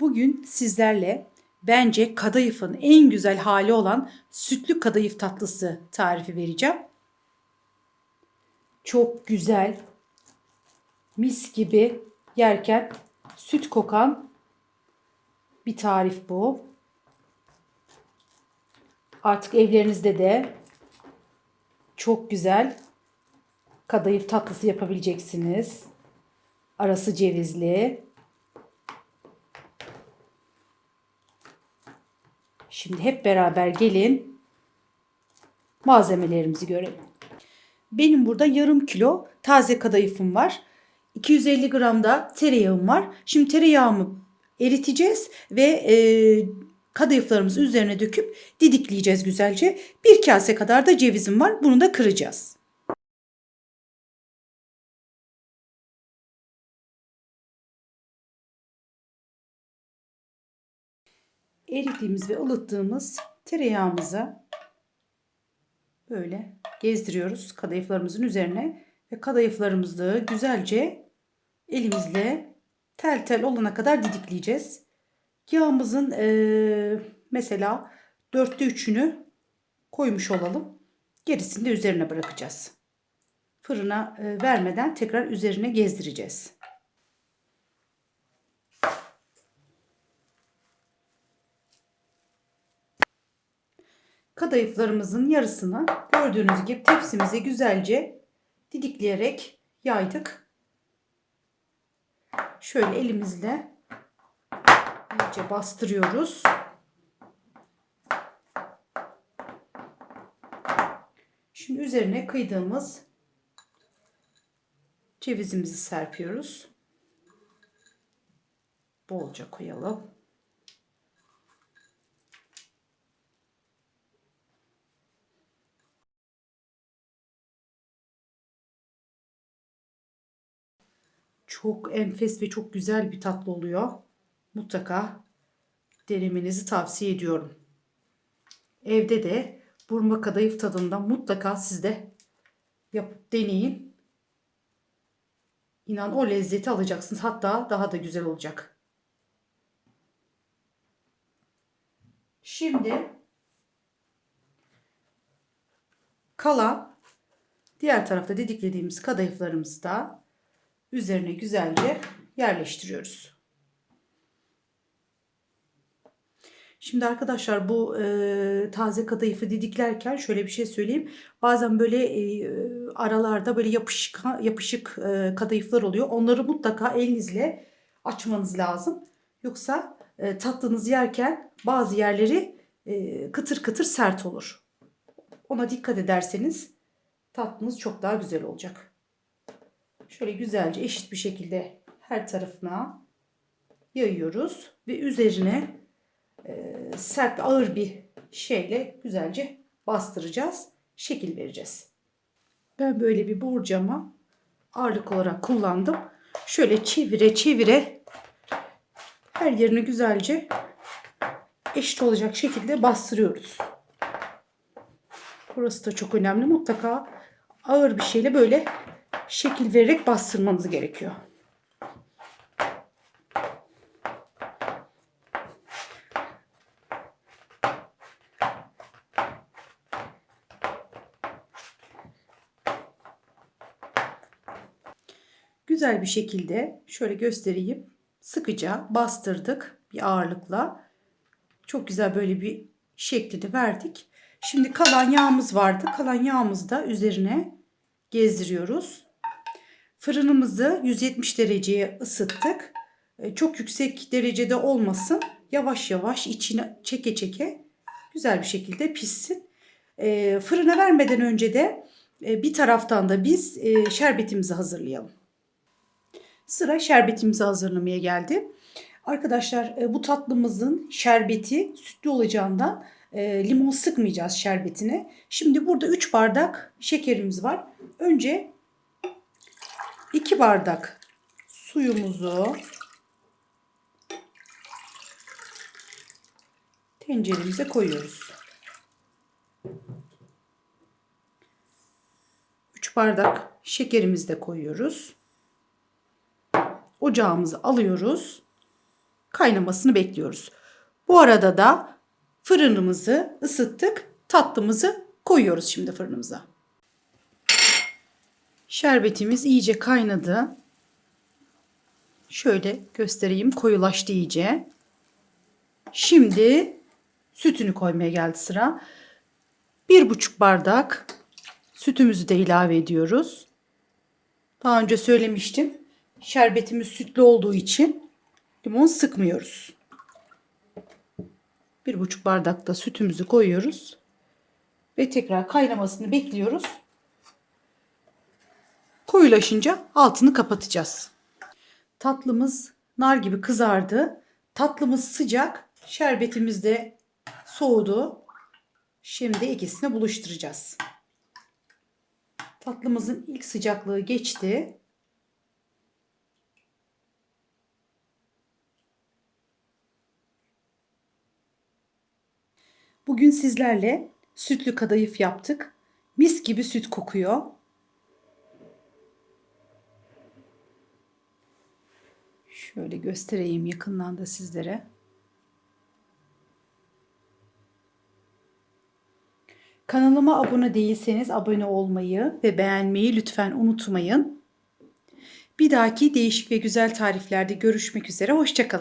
Bugün sizlerle bence kadayıfın en güzel hali olan sütlü kadayıf tatlısı tarifi vereceğim. Çok güzel, mis gibi yerken süt kokan bir tarif bu. Artık evlerinizde de çok güzel kadayıf tatlısı yapabileceksiniz. Arası cevizli. Şimdi hep beraber gelin malzemelerimizi görelim. Benim burada yarım kilo taze kadayıfım var. 250 gram da tereyağım var. Şimdi tereyağımı eriteceğiz ve e, kadayıflarımızı üzerine döküp didikleyeceğiz güzelce. Bir kase kadar da cevizim var. Bunu da kıracağız. Erittiğimiz ve ılıttığımız tereyağımızı böyle gezdiriyoruz kadayıflarımızın üzerine ve kadayıflarımızı güzelce elimizle tel tel olana kadar didikleyeceğiz. Yağımızın e, mesela dörtte üçünü koymuş olalım. Gerisini de üzerine bırakacağız. Fırına e, vermeden tekrar üzerine gezdireceğiz. Kadayıflarımızın yarısını gördüğünüz gibi tepsimize güzelce didikleyerek yaydık. Şöyle elimizle iyice bastırıyoruz. Şimdi üzerine kıydığımız cevizimizi serpiyoruz. Bolca koyalım. Çok enfes ve çok güzel bir tatlı oluyor. Mutlaka denemenizi tavsiye ediyorum. Evde de burma kadayıf tadında mutlaka siz de yapıp deneyin. İnan o lezzeti alacaksınız. Hatta daha da güzel olacak. Şimdi kalan diğer tarafta didiklediğimiz kadayıflarımızı da üzerine güzelce yerleştiriyoruz. Şimdi arkadaşlar bu e, taze kadayıfı didiklerken şöyle bir şey söyleyeyim. Bazen böyle e, aralarda böyle yapışık yapışık e, kadayıflar oluyor. Onları mutlaka elinizle açmanız lazım. Yoksa e, tatlınızı yerken bazı yerleri e, kıtır kıtır sert olur. Ona dikkat ederseniz tatlınız çok daha güzel olacak. Şöyle güzelce eşit bir şekilde her tarafına yayıyoruz ve üzerine e, sert ağır bir şeyle güzelce bastıracağız. Şekil vereceğiz. Ben böyle bir borcama ağırlık olarak kullandım. Şöyle çevire çevire her yerini güzelce eşit olacak şekilde bastırıyoruz. Burası da çok önemli. Mutlaka ağır bir şeyle böyle şekil vererek bastırmanız gerekiyor. Güzel bir şekilde şöyle göstereyim. Sıkıca bastırdık bir ağırlıkla. Çok güzel böyle bir şeklini verdik. Şimdi kalan yağımız vardı. Kalan yağımızı da üzerine gezdiriyoruz. Fırınımızı 170 dereceye ısıttık. E, çok yüksek derecede olmasın. Yavaş yavaş içine çeke çeke güzel bir şekilde pişsin. E, fırına vermeden önce de e, bir taraftan da biz şerbetimizi hazırlayalım. Sıra şerbetimizi hazırlamaya geldi. Arkadaşlar bu tatlımızın şerbeti sütlü olacağından limon sıkmayacağız şerbetine. Şimdi burada 3 bardak şekerimiz var. Önce 2 bardak suyumuzu tenceremize koyuyoruz. 3 bardak şekerimizi de koyuyoruz. Ocağımızı alıyoruz. kaynamasını bekliyoruz. Bu arada da fırınımızı ısıttık. Tatlımızı koyuyoruz şimdi fırınımıza. Şerbetimiz iyice kaynadı. Şöyle göstereyim. Koyulaştı iyice. Şimdi sütünü koymaya geldi sıra. Bir buçuk bardak sütümüzü de ilave ediyoruz. Daha önce söylemiştim. Şerbetimiz sütlü olduğu için limon sıkmıyoruz. Bir buçuk bardak da sütümüzü koyuyoruz. Ve tekrar kaynamasını bekliyoruz. Koyulaşınca altını kapatacağız. Tatlımız nar gibi kızardı. Tatlımız sıcak. Şerbetimiz de soğudu. Şimdi ikisini buluşturacağız. Tatlımızın ilk sıcaklığı geçti. Bugün sizlerle sütlü kadayıf yaptık. Mis gibi süt kokuyor. Şöyle göstereyim yakından da sizlere. Kanalıma abone değilseniz abone olmayı ve beğenmeyi lütfen unutmayın. Bir dahaki değişik ve güzel tariflerde görüşmek üzere. Hoşçakalın.